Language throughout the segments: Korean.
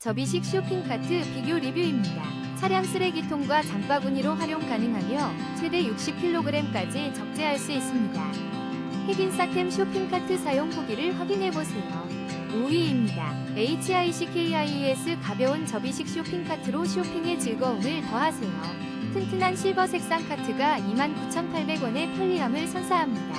접이식 쇼핑카트 비교 리뷰입니다. 차량 쓰레기통과 장바구니로 활용 가능하며 최대 60kg까지 적재할 수 있습니다. 핵인싸템 쇼핑카트 사용 후기를 확인해보세요. 5위입니다. HICKIES 가벼운 접이식 쇼핑카트로 쇼핑의 즐거움을 더하세요. 튼튼한 실버 색상 카트가 29,800원의 편리함을 선사합니다.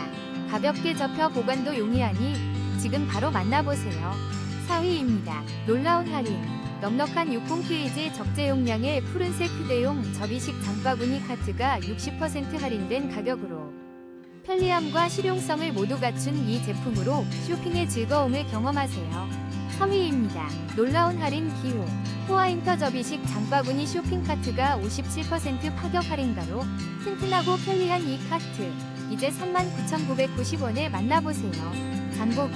가볍게 접혀 보관도 용이하니 지금 바로 만나보세요. 4위입니다. 놀라운 할인. 넉넉한 60kg 적재 용량의 푸른색 휴대용 접이식 장바구니 카트가 60% 할인된 가격으로 편리함과 실용성을 모두 갖춘 이 제품으로 쇼핑의 즐거움을 경험하세요. 3위입니다. 놀라운 할인 기호. 호화인터 접이식 장바구니 쇼핑카트가 57% 파격 할인가로 튼튼하고 편리한 이 카트. 이제 39,990원에 만나보세요. 장보기.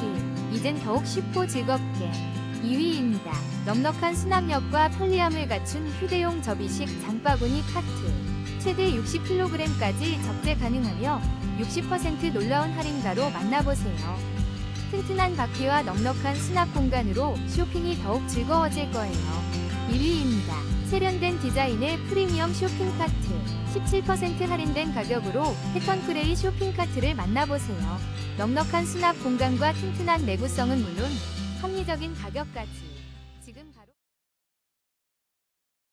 이젠 더욱 쉽고 즐겁게. 2위입니다. 넉넉한 수납력과 편리함을 갖춘 휴대용 접이식 장바구니 카트. 최대 60kg까지 적재 가능하며 60% 놀라운 할인가로 만나보세요. 튼튼한 바퀴와 넉넉한 수납 공간으로 쇼핑이 더욱 즐거워질 거예요. 1위입니다. 세련된 디자인의 프리미엄 쇼핑 카트. 17% 할인된 가격으로 패턴 그레이 쇼핑 카트를 만나보세요. 넉넉한 수납 공간과 튼튼한 내구성은 물론 합리적인 가격까지.